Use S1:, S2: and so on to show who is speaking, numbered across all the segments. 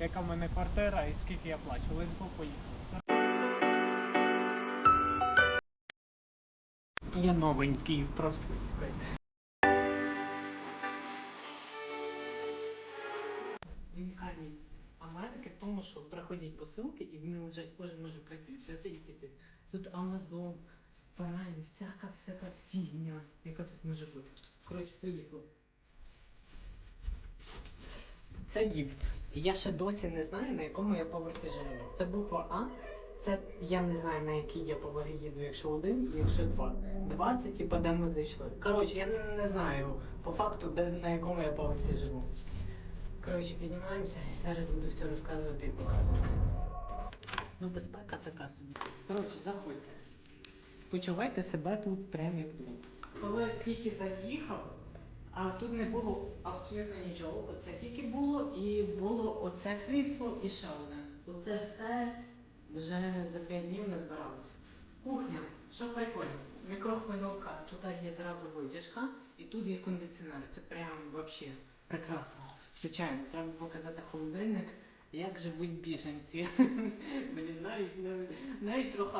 S1: яка в мене квартира і скільки я плачу. Let's go, поїхали. Я новенький просто. Унікальність Америки в тому, що приходять посилки і вони лежать, кожен може прийти, взяти і піти. Тут Amazon, Prime, всяка всяка фігня, яка тут може бути. Коротше, приїхав. Це ліфт. Я ще досі не знаю, на якому я поверсі живу. Це буква А. Це я не знаю, на який я поверх їду, якщо один якщо два. Два це типа де ми зайшли. Коротше, я не, не знаю по факту, де на якому я поверсі живу. Коротше, піднімаємося і зараз буду все розказувати і показувати. Ну, безпека така собі. Коротше, заходьте. Почувайте себе тут прямо як тут. Коли тільки заїхав, а тут не було абсолютно нічого. Оце тільки було, і було оце крісло і ще одне. Оце все вже за 5 днів не збиралося. Кухня, що прикольно, мікрохвильовка, тут є зразу витяжка, і тут є кондиціонер. Це прям взагалі прекрасно. Звичайно, треба показати холодильник, як живуть біженці. Блін, навіть, навіть, навіть трохи,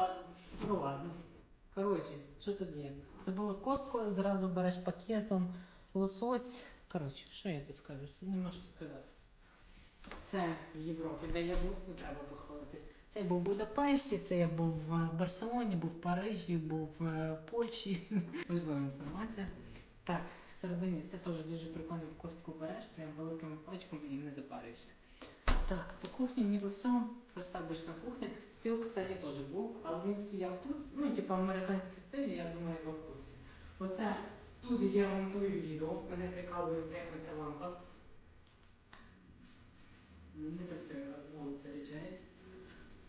S1: ну ладно. Коротше, що тут є? Це було костко, зразу береш пакетом, лосось. Коротше, що я тут скажу? Це не можу сказати. Це в Європі, де я був, не треба похвалитись. Це я був в Будапешті, це я був в Барселоні, був в Парижі, був в Польщі. Важлива інформація. Так, всередині це теж дуже прикольно в костку береш, прям великими пачками і не запарюєшся. Так, по кухні ніби все, проста обична кухня. Стіл, кстати, теж був, але він стояв тут. Ну, типу американський стиль, я думаю, ви в курсі. Оце тут я монтую відео, мене прикалує прямо ця лампа. Не працює, вулиця річається.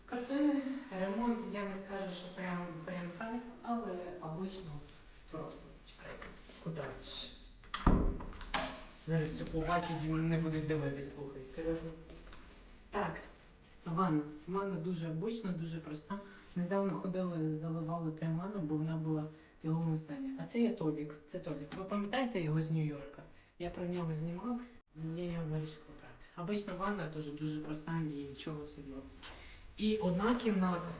S1: Картини, ремонт, я не скажу, що прям прям кайф, але обично просто. Чекайте, куди? Зараз все побачать і не будуть дивитись, слухай, серйозно. Так, ванна. Ванна дуже обична, дуже проста. Недавно ходили, заливали прям ванну, бо вона була його стані. А це є Толік. Це Толік. Ви пам'ятаєте його з Нью-Йорка? Я про нього знімав, і я його вирішив поправити. Обична ванна теж дуже проста, нічого особливого. І одна кімната.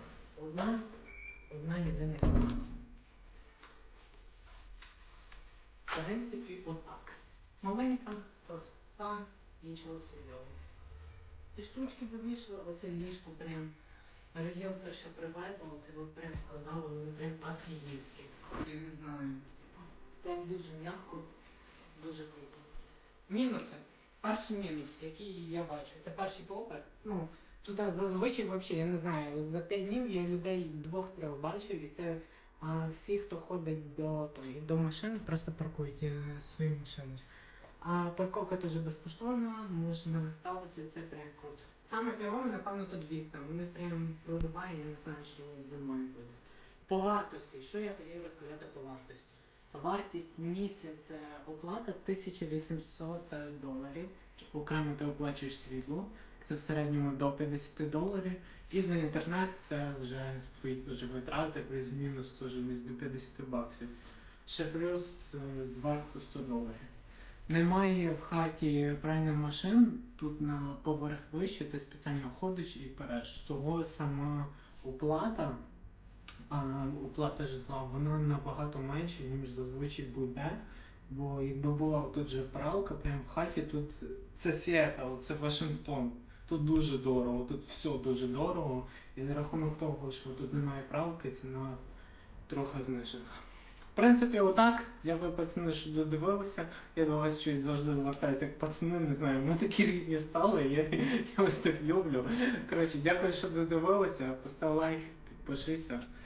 S1: Одна, одна єдина кімната. В принципі, отак. Маленька, проста, нічого особливого. Ті штучки повішали, оце ліжко прям. Рельєф ще привезла, оце от прям складало, вони прям офігівські. Я не знаю. Прям дуже м'яко, дуже круто. Мінуси. Перший мінус, який я бачу, це перший поверх. Ну, тут зазвичай взагалі, я не знаю, за 5 днів я людей двох-трьох бачив, і це а, всі, хто ходить до, тої, до машин, просто паркують е, свої машини. А парковка теж безкоштовна, можна ставити, це прям круто. Саме фігове, напевно, тут вікна. Вони прям проливає, я не знаю, що зимою буде. По вартості, що я хотів розказати по вартості? Вартість місяця оплата 1800 доларів. Окремо ти оплачуєш світло, це в середньому до 50 доларів. І за інтернет це вже твої теж витрати, плюс-мінус теж до 50 баксів. Ще плюс е, зверху 100 доларів. Немає в хаті пральних машин, тут на поверх вище ти спеціально ходиш і береш. Того сама оплата, а, оплата житла, вона набагато менша, ніж зазвичай буде. Бо якби була тут же пралка, прямо в хаті, тут це Сіетл, це Вашингтон. Тут дуже дорого, тут все дуже дорого. І на рахунок того, що тут немає пралки, ціна трохи знижена. В принципі, отак. Дякую, пацани, що додивилися. Я до вас щось завжди звертаюся як пацани, не знаю, ми такі рідні стали, я, я ось так люблю. Коротше, дякую, що додивилися. Постав лайк, підпишися.